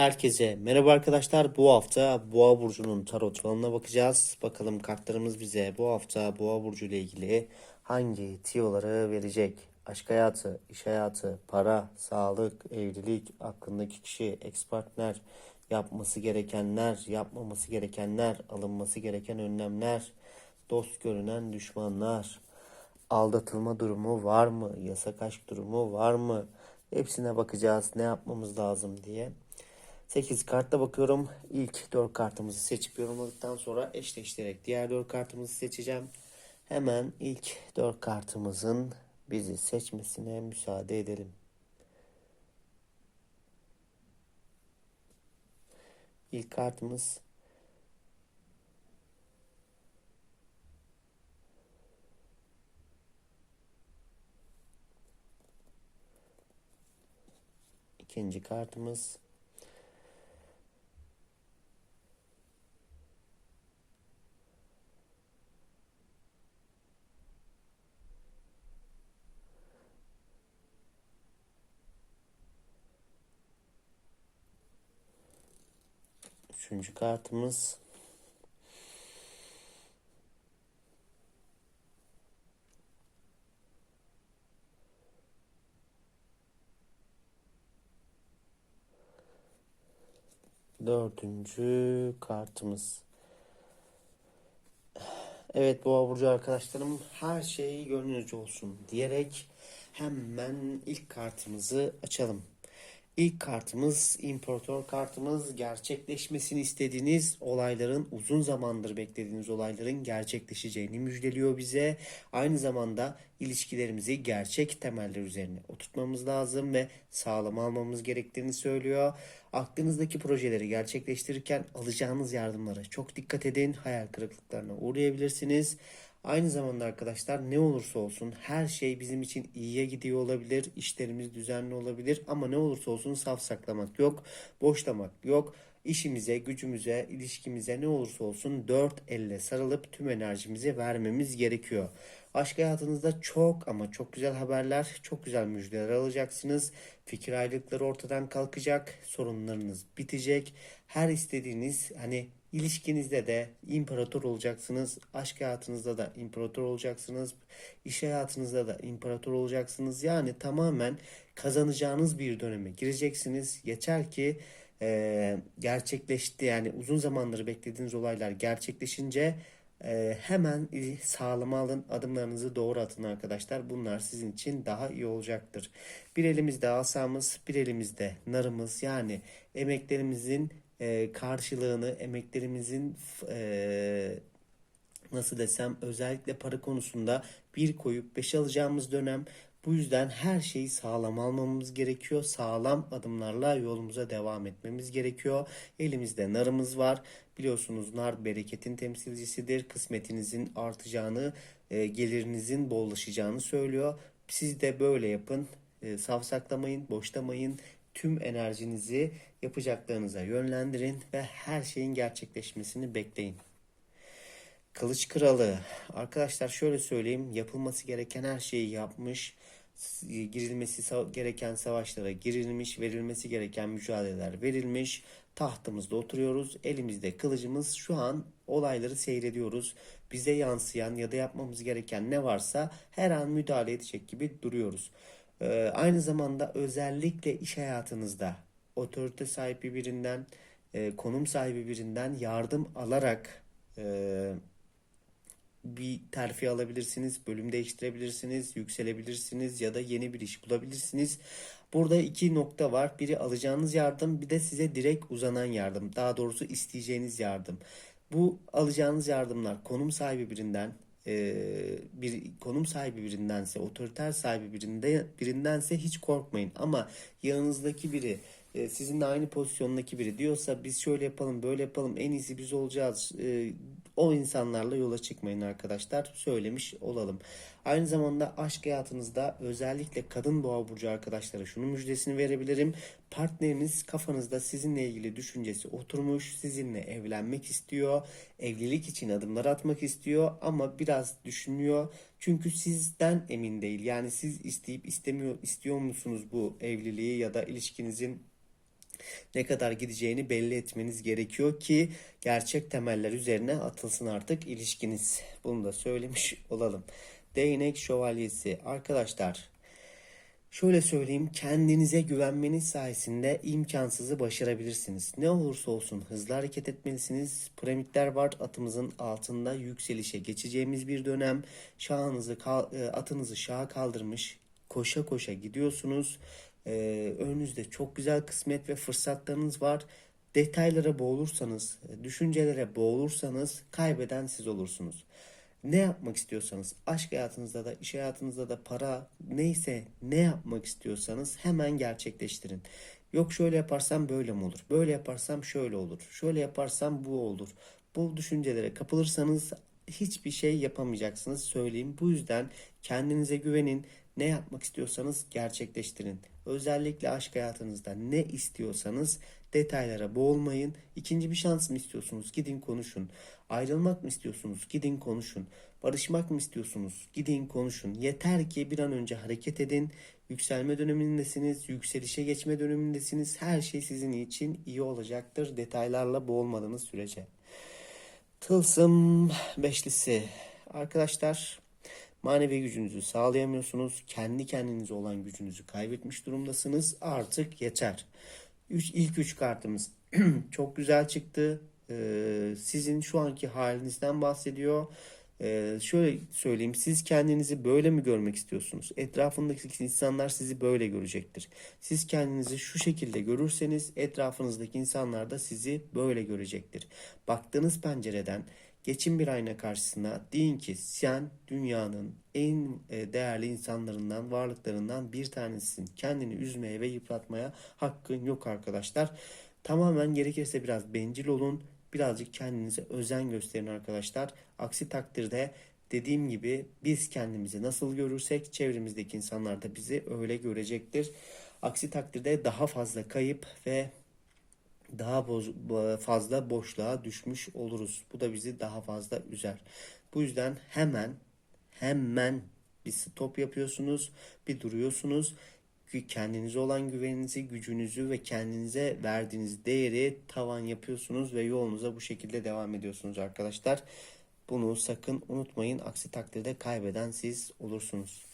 Herkese merhaba arkadaşlar. Bu hafta Boğa burcunun tarot falına bakacağız. Bakalım kartlarımız bize bu hafta Boğa burcu ile ilgili hangi tiyoları verecek? Aşk hayatı, iş hayatı, para, sağlık, evlilik, aklındaki kişi, ex partner, yapması gerekenler, yapmaması gerekenler, alınması gereken önlemler, dost görünen düşmanlar, aldatılma durumu var mı? Yasak aşk durumu var mı? Hepsine bakacağız ne yapmamız lazım diye. 8 kartla bakıyorum. İlk 4 kartımızı seçip yorumladıktan sonra eşleştirerek diğer 4 kartımızı seçeceğim. Hemen ilk 4 kartımızın bizi seçmesine müsaade edelim. İlk kartımız ikinci kartımız Üçüncü kartımız. Dördüncü kartımız. Evet Boğa Burcu arkadaşlarım her şey gönlünüzce olsun diyerek hemen ilk kartımızı açalım. İlk kartımız imparator kartımız gerçekleşmesini istediğiniz olayların uzun zamandır beklediğiniz olayların gerçekleşeceğini müjdeliyor bize. Aynı zamanda ilişkilerimizi gerçek temeller üzerine oturtmamız lazım ve sağlam almamız gerektiğini söylüyor. Aklınızdaki projeleri gerçekleştirirken alacağınız yardımlara çok dikkat edin. Hayal kırıklıklarına uğrayabilirsiniz. Aynı zamanda arkadaşlar ne olursa olsun her şey bizim için iyiye gidiyor olabilir. İşlerimiz düzenli olabilir ama ne olursa olsun saf saklamak yok, boşlamak yok. İşimize, gücümüze, ilişkimize ne olursa olsun dört elle sarılıp tüm enerjimizi vermemiz gerekiyor. Aşk hayatınızda çok ama çok güzel haberler, çok güzel müjdeler alacaksınız. Fikir ayrılıkları ortadan kalkacak, sorunlarınız bitecek. Her istediğiniz hani İlişkinizde de imparator olacaksınız. Aşk hayatınızda da imparator olacaksınız. İş hayatınızda da imparator olacaksınız. Yani tamamen kazanacağınız bir döneme gireceksiniz. Yeter ki e, gerçekleşti yani uzun zamandır beklediğiniz olaylar gerçekleşince e, hemen sağlama alın adımlarınızı doğru atın arkadaşlar. Bunlar sizin için daha iyi olacaktır. Bir elimizde asamız, bir elimizde narımız yani emeklerimizin e, karşılığını emeklerimizin e, nasıl desem özellikle para konusunda bir koyup beş alacağımız dönem. Bu yüzden her şeyi sağlam almamız gerekiyor. Sağlam adımlarla yolumuza devam etmemiz gerekiyor. Elimizde narımız var. Biliyorsunuz nar bereketin temsilcisidir. Kısmetinizin artacağını, e, gelirinizin bollaşacağını söylüyor. Siz de böyle yapın. E, savsaklamayın, boşlamayın tüm enerjinizi yapacaklarınıza yönlendirin ve her şeyin gerçekleşmesini bekleyin. Kılıç Kralı. Arkadaşlar şöyle söyleyeyim. Yapılması gereken her şeyi yapmış. Girilmesi gereken savaşlara girilmiş. Verilmesi gereken mücadeleler verilmiş. Tahtımızda oturuyoruz. Elimizde kılıcımız. Şu an olayları seyrediyoruz. Bize yansıyan ya da yapmamız gereken ne varsa her an müdahale edecek gibi duruyoruz. Ee, aynı zamanda özellikle iş hayatınızda otorite sahibi birinden, e, konum sahibi birinden yardım alarak e, bir terfi alabilirsiniz, bölüm değiştirebilirsiniz, yükselebilirsiniz ya da yeni bir iş bulabilirsiniz. Burada iki nokta var. Biri alacağınız yardım, bir de size direkt uzanan yardım. Daha doğrusu isteyeceğiniz yardım. Bu alacağınız yardımlar konum sahibi birinden, e, bir konum sahibi birindense, otoriter sahibi birinde, birindense hiç korkmayın. Ama yanınızdaki biri e, sizinle aynı pozisyondaki biri diyorsa biz şöyle yapalım böyle yapalım en iyisi biz olacağız e, o insanlarla yola çıkmayın arkadaşlar söylemiş olalım. Aynı zamanda aşk hayatınızda özellikle kadın boğa burcu arkadaşlara şunu müjdesini verebilirim. Partneriniz kafanızda sizinle ilgili düşüncesi oturmuş, sizinle evlenmek istiyor, evlilik için adımlar atmak istiyor ama biraz düşünüyor. Çünkü sizden emin değil. Yani siz isteyip istemiyor istiyor musunuz bu evliliği ya da ilişkinizin Ne kadar gideceğini belli etmeniz gerekiyor ki gerçek temeller üzerine atılsın artık ilişkiniz. Bunu da söylemiş olalım. Değnek şövalyesi. Arkadaşlar Şöyle söyleyeyim, kendinize güvenmeniz sayesinde imkansızı başarabilirsiniz. Ne olursa olsun hızlı hareket etmelisiniz. Piramitler var atımızın altında yükselişe geçeceğimiz bir dönem. Şahınızı, e, atınızı şaha kaldırmış, koşa koşa gidiyorsunuz. Ee, önünüzde çok güzel kısmet ve fırsatlarınız var. Detaylara boğulursanız, düşüncelere boğulursanız kaybeden siz olursunuz. Ne yapmak istiyorsanız, aşk hayatınızda da, iş hayatınızda da para neyse ne yapmak istiyorsanız hemen gerçekleştirin. Yok şöyle yaparsam böyle mi olur? Böyle yaparsam şöyle olur. Şöyle yaparsam bu olur. Bu düşüncelere kapılırsanız hiçbir şey yapamayacaksınız söyleyeyim. Bu yüzden kendinize güvenin. Ne yapmak istiyorsanız gerçekleştirin. Özellikle aşk hayatınızda ne istiyorsanız detaylara boğulmayın. İkinci bir şans mı istiyorsunuz? Gidin konuşun. Ayrılmak mı istiyorsunuz? Gidin konuşun. Barışmak mı istiyorsunuz? Gidin konuşun. Yeter ki bir an önce hareket edin. Yükselme dönemindesiniz, yükselişe geçme dönemindesiniz. Her şey sizin için iyi olacaktır detaylarla boğulmadığınız sürece. Tılsım beşlisi. Arkadaşlar manevi gücünüzü sağlayamıyorsunuz. Kendi kendinize olan gücünüzü kaybetmiş durumdasınız. Artık yeter. Üç, ilk üç kartımız çok güzel çıktı. Ee, sizin şu anki halinizden bahsediyor. Ee, şöyle söyleyeyim, siz kendinizi böyle mi görmek istiyorsunuz? Etrafındaki insanlar sizi böyle görecektir. Siz kendinizi şu şekilde görürseniz etrafınızdaki insanlar da sizi böyle görecektir. Baktığınız pencereden geçin bir ayna karşısına deyin ki sen dünyanın en e, değerli insanlarından, varlıklarından bir tanesisin. Kendini üzmeye ve yıpratmaya hakkın yok arkadaşlar. Tamamen gerekirse biraz bencil olun. Birazcık kendinize özen gösterin arkadaşlar. Aksi takdirde dediğim gibi biz kendimizi nasıl görürsek çevremizdeki insanlar da bizi öyle görecektir. Aksi takdirde daha fazla kayıp ve daha fazla boşluğa düşmüş oluruz. Bu da bizi daha fazla üzer. Bu yüzden hemen hemen bir stop yapıyorsunuz, bir duruyorsunuz. Kendinize olan güveninizi, gücünüzü ve kendinize verdiğiniz değeri tavan yapıyorsunuz ve yolunuza bu şekilde devam ediyorsunuz arkadaşlar. Bunu sakın unutmayın. Aksi takdirde kaybeden siz olursunuz.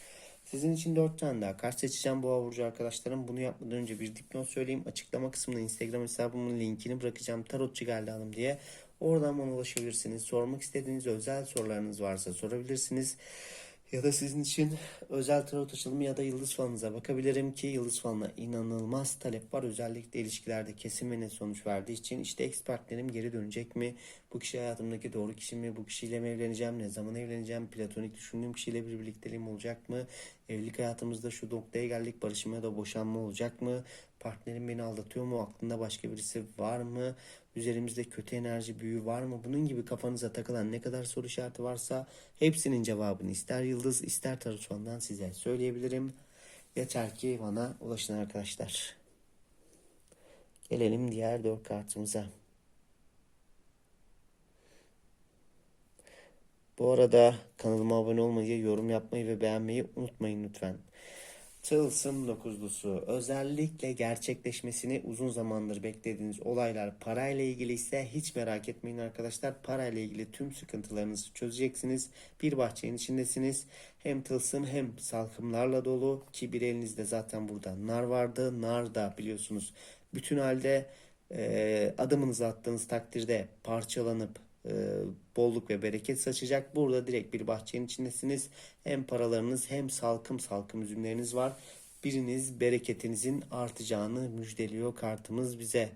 Sizin için 4 tane daha kart seçeceğim boğa burcu arkadaşlarım. Bunu yapmadan önce bir dipnot söyleyeyim. Açıklama kısmına Instagram hesabımın linkini bırakacağım. Tarotçu geldi hanım diye. Oradan bana ulaşabilirsiniz. Sormak istediğiniz özel sorularınız varsa sorabilirsiniz. Ya da sizin için özel tarot açılımı ya da yıldız falınıza bakabilirim ki yıldız falına inanılmaz talep var. Özellikle ilişkilerde kesin ve net sonuç verdiği için işte ex partnerim geri dönecek mi? Bu kişi hayatımdaki doğru kişi mi? Bu kişiyle mi evleneceğim? Ne zaman evleneceğim? Platonik düşündüğüm kişiyle bir birlikteliğim olacak mı? Evlilik hayatımızda şu noktaya geldik. Barışma ya da boşanma olacak mı? Partnerim beni aldatıyor mu? Aklında başka birisi var mı? Üzerimizde kötü enerji büyü var mı? Bunun gibi kafanıza takılan ne kadar soru işareti varsa hepsinin cevabını ister yıldız ister tarot falından size söyleyebilirim. Yeter ki bana ulaşın arkadaşlar. Gelelim diğer dört kartımıza. Bu arada kanalıma abone olmayı, yorum yapmayı ve beğenmeyi unutmayın lütfen. Tılsım dokuzlusu. Özellikle gerçekleşmesini uzun zamandır beklediğiniz olaylar parayla ilgili ise hiç merak etmeyin arkadaşlar. Parayla ilgili tüm sıkıntılarınızı çözeceksiniz. Bir bahçenin içindesiniz. Hem tılsım hem salkımlarla dolu ki bir elinizde zaten burada nar vardı. Nar da biliyorsunuz bütün halde e, adımınızı attığınız takdirde parçalanıp e, bolluk ve bereket saçacak. Burada direkt bir bahçenin içindesiniz. Hem paralarınız hem salkım salkım üzümleriniz var. Biriniz bereketinizin artacağını müjdeliyor kartımız bize.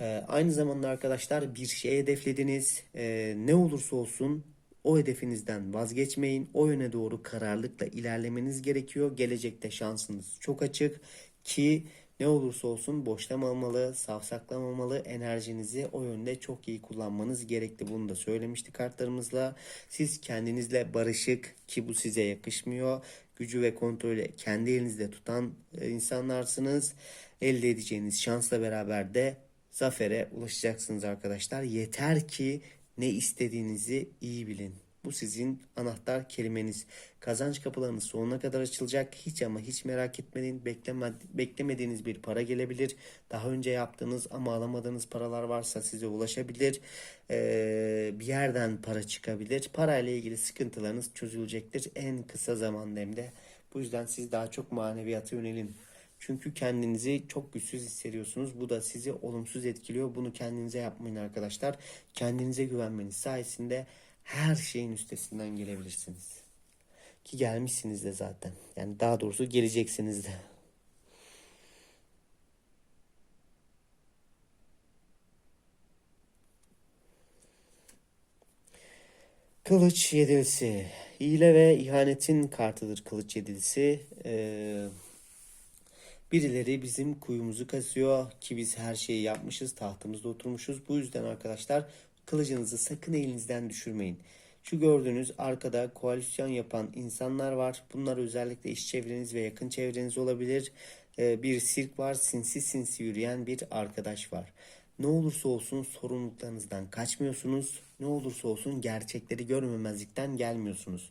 Ee, aynı zamanda arkadaşlar bir şey hedeflediniz. Ee, ne olursa olsun o hedefinizden vazgeçmeyin. O yöne doğru kararlılıkla ilerlemeniz gerekiyor. Gelecekte şansınız çok açık ki ne olursa olsun boşlamamalı, savsaklamamalı enerjinizi o yönde çok iyi kullanmanız gerekli. Bunu da söylemiştik kartlarımızla. Siz kendinizle barışık ki bu size yakışmıyor. Gücü ve kontrolü kendi elinizde tutan e, insanlarsınız. Elde edeceğiniz şansla beraber de zafere ulaşacaksınız arkadaşlar. Yeter ki ne istediğinizi iyi bilin. Bu sizin anahtar kelimeniz. Kazanç kapılarınız sonuna kadar açılacak. Hiç ama hiç merak etmeyin. Bekleme, beklemediğiniz bir para gelebilir. Daha önce yaptığınız ama alamadığınız paralar varsa size ulaşabilir. Ee, bir yerden para çıkabilir. Parayla ilgili sıkıntılarınız çözülecektir en kısa zamanda hem. Bu yüzden siz daha çok maneviyata yönelin. Çünkü kendinizi çok güçsüz hissediyorsunuz. Bu da sizi olumsuz etkiliyor. Bunu kendinize yapmayın arkadaşlar. Kendinize güvenmeniz sayesinde her şeyin üstesinden gelebilirsiniz. Ki gelmişsiniz de zaten. Yani daha doğrusu geleceksiniz de. Kılıç yedilisi. Hile ve ihanetin kartıdır kılıç yedilisi. Ee, birileri bizim kuyumuzu kasıyor ki biz her şeyi yapmışız, tahtımızda oturmuşuz. Bu yüzden arkadaşlar kılıcınızı sakın elinizden düşürmeyin. Şu gördüğünüz arkada koalisyon yapan insanlar var. Bunlar özellikle iş çevreniz ve yakın çevreniz olabilir. Ee, bir sirk var, sinsi sinsi yürüyen bir arkadaş var. Ne olursa olsun sorumluluklarınızdan kaçmıyorsunuz. Ne olursa olsun gerçekleri görmemezlikten gelmiyorsunuz.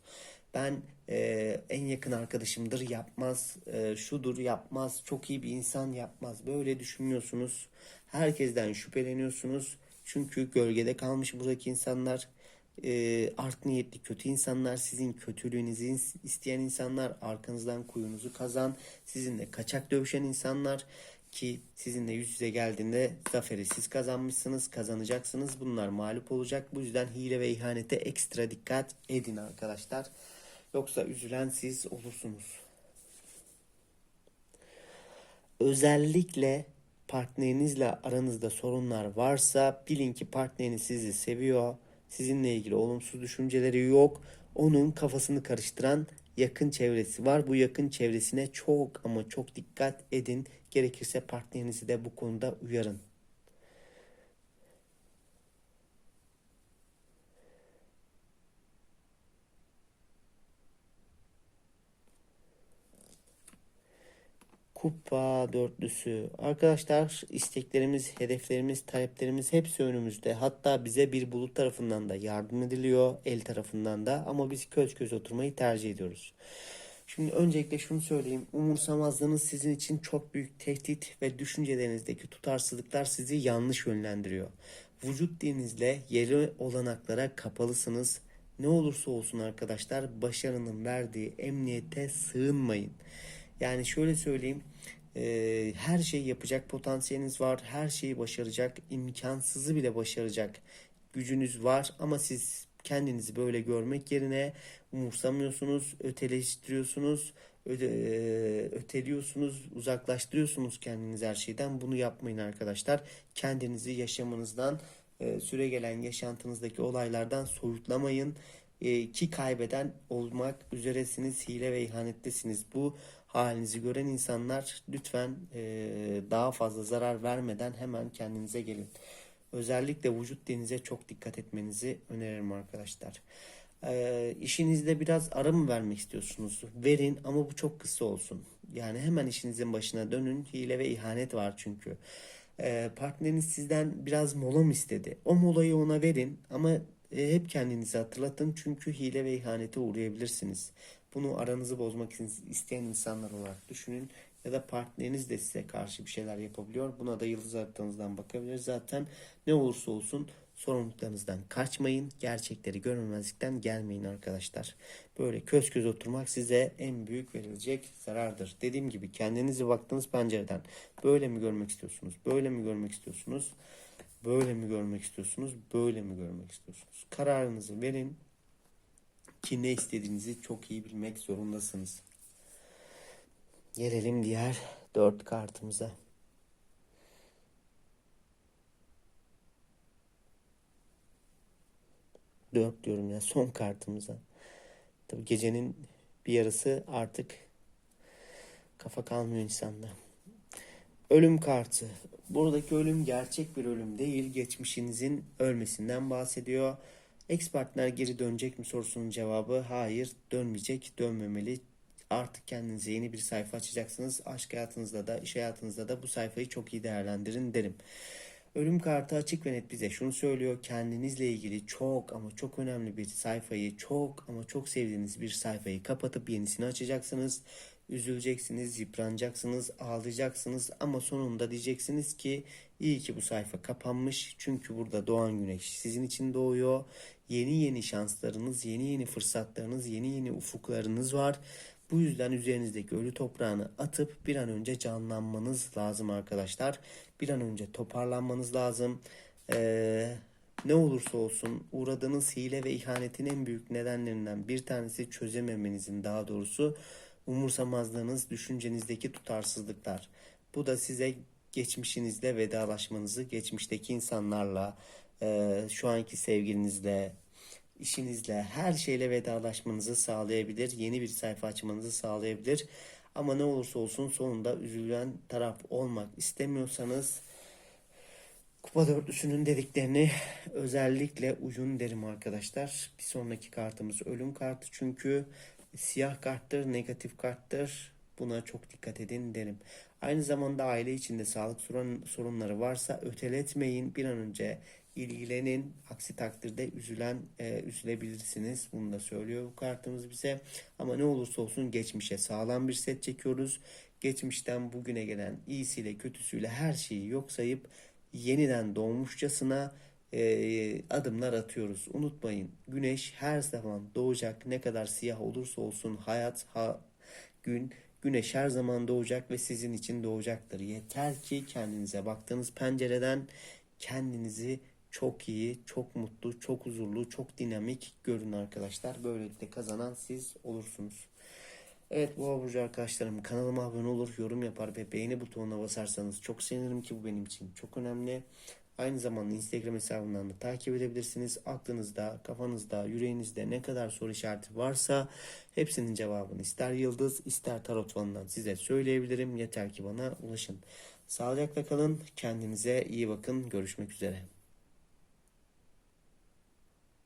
Ben e, en yakın arkadaşımdır yapmaz, e, şudur yapmaz, çok iyi bir insan yapmaz. Böyle düşünmüyorsunuz. Herkesten şüpheleniyorsunuz. Çünkü gölgede kalmış buradaki insanlar e, art niyetli kötü insanlar, sizin kötülüğünüzü isteyen insanlar, arkanızdan kuyunuzu kazan, sizinle kaçak dövüşen insanlar ki sizinle yüz yüze geldiğinde zaferi siz kazanmışsınız, kazanacaksınız. Bunlar mağlup olacak. Bu yüzden hile ve ihanete ekstra dikkat edin arkadaşlar. Yoksa üzülen siz olursunuz. Özellikle partnerinizle aranızda sorunlar varsa bilin ki partneriniz sizi seviyor. Sizinle ilgili olumsuz düşünceleri yok. Onun kafasını karıştıran yakın çevresi var. Bu yakın çevresine çok ama çok dikkat edin. Gerekirse partnerinizi de bu konuda uyarın. Kupa dörtlüsü. Arkadaşlar isteklerimiz, hedeflerimiz, taleplerimiz hepsi önümüzde. Hatta bize bir bulut tarafından da yardım ediliyor, el tarafından da ama biz köz köz oturmayı tercih ediyoruz. Şimdi öncelikle şunu söyleyeyim. Umursamazlığınız sizin için çok büyük tehdit ve düşüncelerinizdeki tutarsızlıklar sizi yanlış yönlendiriyor. Vücut dininizle yeri olanaklara kapalısınız. Ne olursa olsun arkadaşlar başarının verdiği emniyete sığınmayın. Yani şöyle söyleyeyim. E, her şeyi yapacak potansiyeliniz var. Her şeyi başaracak, imkansızı bile başaracak gücünüz var. Ama siz kendinizi böyle görmek yerine umursamıyorsunuz, öteleştiriyorsunuz, öde, e, öteliyorsunuz, uzaklaştırıyorsunuz kendinizi her şeyden. Bunu yapmayın arkadaşlar. Kendinizi yaşamınızdan, e, süre gelen yaşantınızdaki olaylardan soyutlamayın. Ki kaybeden olmak üzeresiniz, hile ve ihanettesiniz. Bu halinizi gören insanlar lütfen e, daha fazla zarar vermeden hemen kendinize gelin. Özellikle vücut denize çok dikkat etmenizi öneririm arkadaşlar. E, işinizde biraz ara mı vermek istiyorsunuz? Verin ama bu çok kısa olsun. Yani hemen işinizin başına dönün. Hile ve ihanet var çünkü. E, partneriniz sizden biraz mola mı istedi? O molayı ona verin ama e, hep kendinizi hatırlatın çünkü hile ve ihanete uğrayabilirsiniz. Bunu aranızı bozmak isteyen insanlar olarak düşünün. Ya da partneriniz de size karşı bir şeyler yapabiliyor. Buna da yıldız haritanızdan bakabilir. Zaten ne olursa olsun sorumluluklarınızdan kaçmayın. Gerçekleri görmemezlikten gelmeyin arkadaşlar. Böyle köz köz oturmak size en büyük verilecek zarardır. Dediğim gibi kendinizi baktığınız pencereden böyle mi görmek istiyorsunuz? Böyle mi görmek istiyorsunuz? Böyle mi görmek istiyorsunuz? Böyle mi görmek istiyorsunuz? Kararınızı verin ki ne istediğinizi çok iyi bilmek zorundasınız. Gelelim diğer dört kartımıza. Dört diyorum ya son kartımıza. Tabi gecenin bir yarısı artık kafa kalmıyor insanda. Ölüm kartı. Buradaki ölüm gerçek bir ölüm değil. Geçmişinizin ölmesinden bahsediyor. Ex partner geri dönecek mi sorusunun cevabı hayır dönmeyecek dönmemeli. Artık kendinize yeni bir sayfa açacaksınız. Aşk hayatınızda da iş hayatınızda da bu sayfayı çok iyi değerlendirin derim. Ölüm kartı açık ve net bize şunu söylüyor. Kendinizle ilgili çok ama çok önemli bir sayfayı, çok ama çok sevdiğiniz bir sayfayı kapatıp yenisini açacaksınız. Üzüleceksiniz, yıpranacaksınız, ağlayacaksınız ama sonunda diyeceksiniz ki iyi ki bu sayfa kapanmış. Çünkü burada doğan güneş sizin için doğuyor. Yeni yeni şanslarınız, yeni yeni fırsatlarınız, yeni yeni ufuklarınız var. Bu yüzden üzerinizdeki ölü toprağını atıp bir an önce canlanmanız lazım arkadaşlar. Bir an önce toparlanmanız lazım. Ee, ne olursa olsun uğradığınız hile ve ihanetin en büyük nedenlerinden bir tanesi çözememenizin daha doğrusu umursamazlığınız, düşüncenizdeki tutarsızlıklar. Bu da size geçmişinizle vedalaşmanızı, geçmişteki insanlarla, e, şu anki sevgilinizle, işinizle, her şeyle vedalaşmanızı sağlayabilir. Yeni bir sayfa açmanızı sağlayabilir. Ama ne olursa olsun sonunda üzülen taraf olmak istemiyorsanız Kupa dörtlüsünün dediklerini özellikle uyun derim arkadaşlar. Bir sonraki kartımız ölüm kartı çünkü siyah karttır, negatif karttır. Buna çok dikkat edin derim. Aynı zamanda aile içinde sağlık sorun, sorunları varsa öteletmeyin. Bir an önce ilgilenin. Aksi takdirde üzülen e, üzülebilirsiniz. Bunu da söylüyor bu kartımız bize. Ama ne olursa olsun geçmişe sağlam bir set çekiyoruz. Geçmişten bugüne gelen iyisiyle kötüsüyle her şeyi yok sayıp yeniden doğmuşçasına e, adımlar atıyoruz. Unutmayın güneş her zaman doğacak. Ne kadar siyah olursa olsun hayat ha, gün güneş her zaman doğacak ve sizin için doğacaktır. Yeter ki kendinize baktığınız pencereden kendinizi çok iyi, çok mutlu, çok huzurlu, çok dinamik görün arkadaşlar. Böylelikle kazanan siz olursunuz. Evet bu burcu arkadaşlarım kanalıma abone olur, yorum yapar ve beğeni butonuna basarsanız çok sevinirim ki bu benim için çok önemli. Aynı zamanda Instagram hesabından da takip edebilirsiniz. Aklınızda, kafanızda, yüreğinizde ne kadar soru işareti varsa hepsinin cevabını ister yıldız ister tarot falından size söyleyebilirim. Yeter ki bana ulaşın. Sağlıcakla kalın, kendinize iyi bakın. Görüşmek üzere.